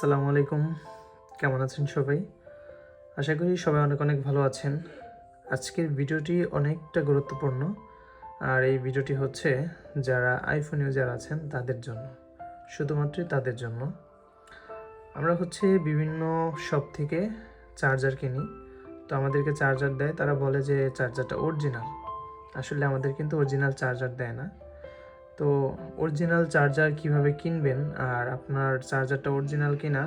আসসালামু আলাইকুম। কেমন আছেন সবাই? আশা করি সবাই অনেক অনেক ভালো আছেন। আজকের ভিডিওটি অনেকটা গুরুত্বপূর্ণ। আর এই ভিডিওটি হচ্ছে যারা আইফোন ইউজার আছেন, তাদের জন্য। শুধুমাত্রই তাদের জন্য। আমরা হচ্ছে বিভিন্ন শপ থেকে চার্জার কিনি। তো আমাদেরকে চার্জার দেয়, তারা বলে যে চার্জারটা অরিজিনাল আসলে আমাদের কিন্তু অরিজিনাল চার্জার দেয় না। তো অরিজিনাল চার্জার কীভাবে কিনবেন আর আপনার চার্জারটা অরিজিনাল কিনা,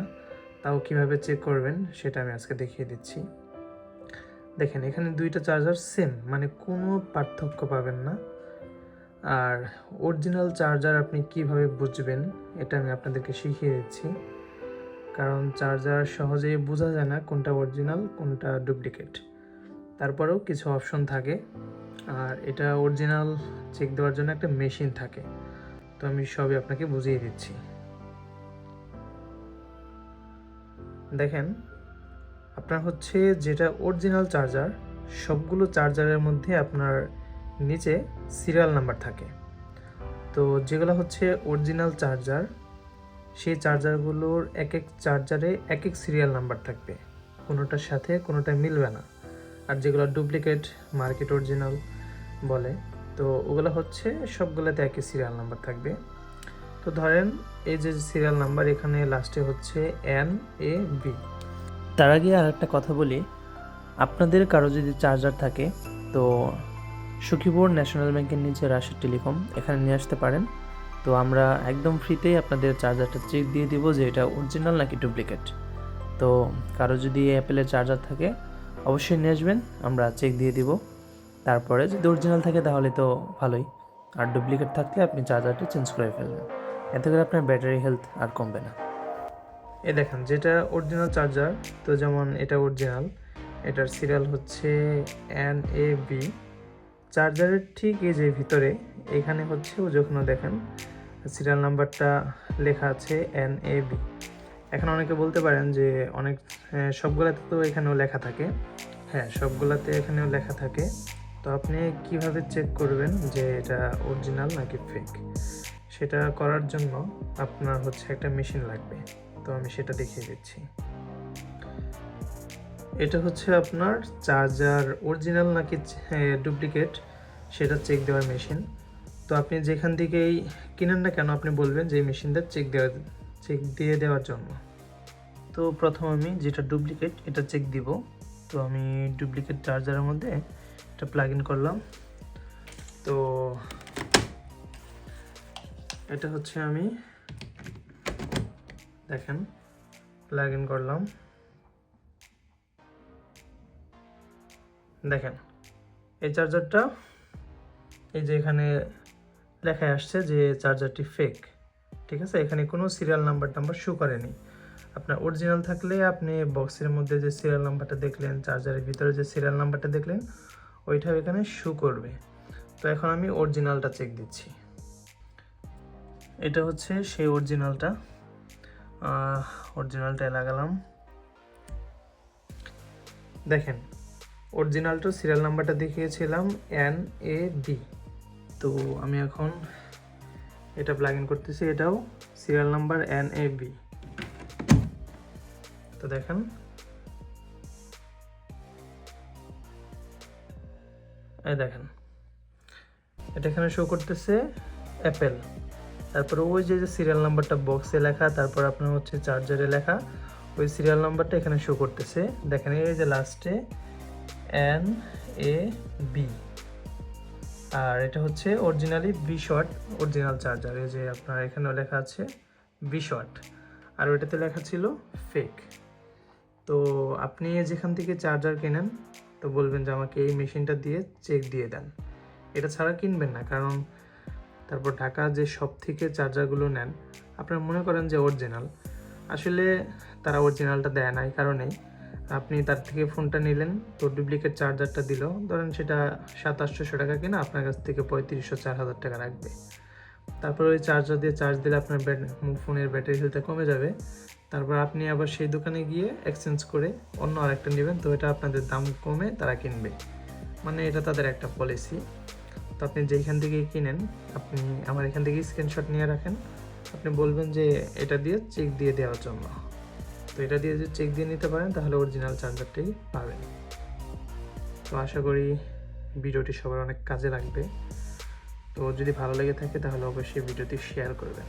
তাও কীভাবে চেক করবেন, সেটা আমি আজকে দেখিয়ে দিচ্ছি। দেখেন, এখানে দুইটা চার্জার সেম মানে কোনো পার্থক্য পাবেন না। আর অরিজিনাল চার্জার আপনি কীভাবে বুঝবেন, এটা আমি আপনাদেরকে শিখিয়ে দিচ্ছি। কারণ চার্জার সহজেই বোঝা যায় না কোনটা অরিজিনাল কোনটা ডুপ্লিকেট তারপরেও কিছু অপশন থাকে। আর এটা অরিজিনাল চেক দেওয়ার জন্য একটা মেশিন থাকে। তো আমি সবই আপনাকে বুঝিয়ে দিচ্ছি। দেখেন, আপনার হচ্ছে যেটা অরিজিনাল চার্জার সবগুলো চার্জারের মধ্যে আপনার নিচে সিরিয়াল নাম্বার থাকে। তো যেগুলো হচ্ছে অরিজিনাল চার্জার সেই চার্জারগুলোর এক এক চার্জারে এক এক সিরিয়াল নাম্বার থাকবে। কোনোটার সাথে কোনোটা মিলবে না। যেগুলো ডুপ্লিকেট মার্কেট অরিজিনাল বলে, তো ওগুলো হচ্ছে সবগুলোতে একই সিরিয়াল নাম্বার থাকবে। তো ধরেন এই যে সিরিয়াল নাম্বার এখানে লাস্টে হচ্ছে এন এ বি তার আগে আর একটা কথা বলি, আপনাদের কারও যদি চার্জার থাকে, তো সুখীপুর ন্যাশনাল ব্যাংকের নিচে রাশেদ টেলিকম, এখানে নিয়ে আসতে পারেন। তো আমরা একদম ফ্রিতেই আপনাদের চার্জারটা চেক দিয়ে দিব যে এটা অরিজিনাল নাকি ডুপ্লিকেট তো কারও যদি অ্যাপেলের চার্জার থাকে অবশ্যই নিয়ে আসবেন, আমরা চেক দিয়ে দিব। তারপরে যদি অরিজিনাল থাকে তাহলে তো ভালোই। আর ডুপ্লিকেট থাকলে আপনি চার্জারটা চেঞ্জ করে ফেলবেন। এতে করে আপনার ব্যাটারি হেলথ আর কমবে না। এ দেখেন, যেটা অরিজিনাল চার্জার তো যেমন এটা অরিজিনাল এটার সিরিয়াল হচ্ছে এন এ বি চার্জারের ঠিক এই যে ভিতরে, এখানে হচ্ছে, ও যখন দেখেন সিরিয়াল নাম্বারটা লেখা আছে এন এ বি এখন অনেকে বলতে পারেন যে অনেক সবগুলাতে তো এখানেও লেখা থাকে। হ্যাঁ সবগুলাতে এখানেও লেখা থাকে। তো আপনি কীভাবে চেক করবেন যে এটা অরিজিনাল নাকি ফেক সেটা করার জন্য আপনার হচ্ছে একটা মেশিন লাগবে। তো আমি সেটা দেখিয়ে দিচ্ছি। এটা হচ্ছে আপনার চার্জার অরিজিনাল নাকি ডুপ্লিকেট সেটা চেক দেওয়ার মেশিন তো আপনি যেখান থেকেই কিনেন না কেন, আপনি বলবেন যে মেশিনটা চেক দেওয়া চেক দিয়ে দেওয়ার জন্য। তো প্রথম আমি যেটা ডুপ্লিকেট এটা চেক দিব। তো আমি ডুপ্লিকেট চার্জারের মধ্যে এটা প্লাগ ইন করলাম। তো এটা হচ্ছে আমি দেখেন প্লাগ ইন করলাম। দেখেন, এই চার্জারটা এই যে এখানে লেখা আসছে যে চার্জারটি ফেক ঠিক আছে? এখানে কোনো সিরিয়াল নাম্বার টাম্বার শো করেনি। আপনার অরিজিনাল থাকলে আপনি বক্সের মধ্যে যে সিরিয়াল নাম্বারটা দেখলেন চার্জারের ভিতরে যে সিরিয়াল নাম্বারটা দেখলেন, ওইটাও এখানে শো করবে। তো এখন আমি অরিজিনালটা চেক দিচ্ছি। এটা হচ্ছে সেই অরিজিনালটা অরিজিনালটা লাগালাম। দেখেন অরিজিনালটা সিরিয়াল নাম্বারটা দেখিয়েছিলাম এন এ বি তো আমি এখন এটা প্লাগ ইন করতেছি, এটাও serial number N A B তো দেখেন। এই দেখেন। এটা এখানে শো করতেছে অ্যাপেল তারপরে ওই যে সিরিয়াল নাম্বারটা বক্সে লেখা, তারপর আপনার হচ্ছে চার্জারে লেখা, ওই সিরিয়াল নাম্বারটা এখানে শো করতেছে। দেখেন এই যে লাস্টে এন এ বি আর এটা হচ্ছে originally B short original charger এই যে আপনার এখানেও লেখা আছে বি শর্ট আর ওইটাতে লেখা ছিল ফেক তো আপনি যেখান থেকে চার্জার কেনেন, তো বলবেন যে আমাকে এই মেশিনটা দিয়ে চেক দিয়ে দেন। এটা ছাড়া কিনবেন না, কারণ তারপর ঢাকা যে সব থেকে চার্জারগুলো নেন, আপনারা মনে করেন যে অরিজিনাল আসলে তারা অরিজিনালটা দেয় না, এই কারণেই। আপনি তার থেকে ফোনটা নিলেন, তো ডুপ্লিকেট চার্জারটা দিল। ধরেন সেটা সাতাশশো টাকা কিনা, আপনার কাছ থেকে পঁয়ত্রিশশো, চার হাজার টাকা রাখবে। তারপর ওই চার্জার দিয়ে চার্জ দিলে আপনার ব্যাট- ফোনের ব্যাটারি হেলথটা কমে যাবে। তারপর আপনি আবার সেই দোকানে গিয়ে এক্সচেঞ্জ করে অন্য আরেকটা নেবেন, তো এটা আপনাদের দাম কমে তারা কিনবে। মানে এটা তাদের একটা পলিসি তো আপনি যেখান থেকে কিনেন, আপনি আমার এখান থেকে স্ক্রিনশট নিয়ে রাখেন। আপনি বলবেন যে এটা দিয়ে চেক দিয়ে দেওয়ার জন্য। তো এটা দিয়ে যদি চেক দিয়ে নিতে পারেন, তাহলে অরিজিনাল চার্জারটাই পাবেন। তো আশা করি ভিডিওটি সবার অনেক কাজে লাগবে। তো যদি ভালো লেগে থাকে, তাহলে অবশ্যই ভিডিওটি শেয়ার করবেন।